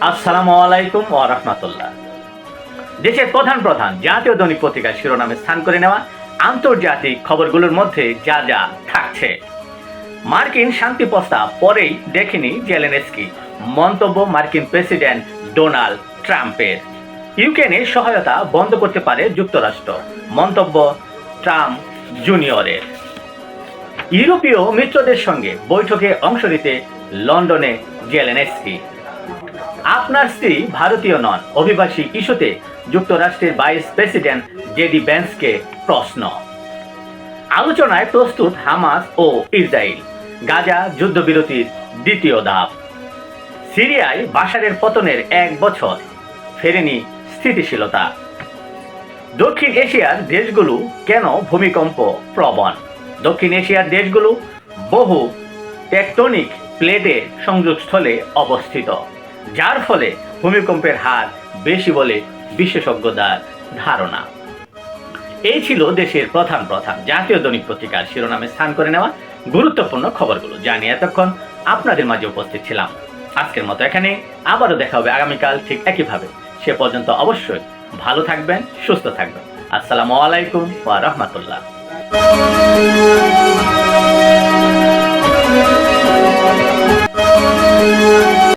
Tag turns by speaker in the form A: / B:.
A: আসসালামু আলাইকুম ওয়া রাহমাতুল্লাহ। দেশের প্রধান প্রধান জাতীয় দৈনিক পত্রিকার শিরোনামে স্থান করে নেওয়া আন্তর্জাতিক খবরগুলোর মধ্যে যা যা থাকছে। মার্কিন শান্তি প্রস্তাব পরেই দেখেনি জেলেনস্কি, মন্তব্য মার্কিন প্রেসিডেন্ট ডোনাল্ড ট্রাম্পের। ইউক্রেনে সহায়তা বন্ধ করতে পারে যুক্তরাষ্ট্র, মন্তব্য ট্রাম্প জুনিয়রের। ইউরোপীয় মিত্রদের সঙ্গে বৈঠকে অংশ নিতে লন্ডনে জেলেনস্কি। আপনার স্ত্রী ভারতীয় নন, অভিবাসী ইস্যুতে যুক্তরাষ্ট্রের ভাইস প্রেসিডেন্ট জেডি ব্যান্সকে প্রশ্ন। আলোচনায় প্রস্তুত হামাস ও ইসরায়েল গাজা যুদ্ধবিরতির দ্বিতীয় ধাপ। সিরিয়ায় বাশারের পতনের এক বছর, ফেরেনি স্থিতিশীলতা। দক্ষিণ এশিয়ার দেশগুলো কেন ভূমিকম্প প্রবণ? দক্ষিণ এশিয়ার দেশগুলো বহু টেকটনিক প্লেটের সংযোগস্থলে অবস্থিত। যার ফলে ভূমিকম্পের হার বেশি বলে বিশেষজ্ঞদের ধারণা। এই ছিল দেশের প্রধান প্রধান জাতীয় দৈনিক পত্রিকার শিরোনামে স্থান করে নেওয়া গুরুত্বপূর্ণ খবরগুলো। জানিয়ে এতক্ষণ আপনাদের মাঝে উপস্থিত ছিলাম। আজকের মতো এখানে। আবারও দেখা হবে আগামীকাল ঠিক একইভাবে। সে পর্যন্ত অবশ্যই ভালো থাকবেন, সুস্থ থাকবেন। আসসালামু আলাইকুম ওয়া রাহমাতুল্লাহ।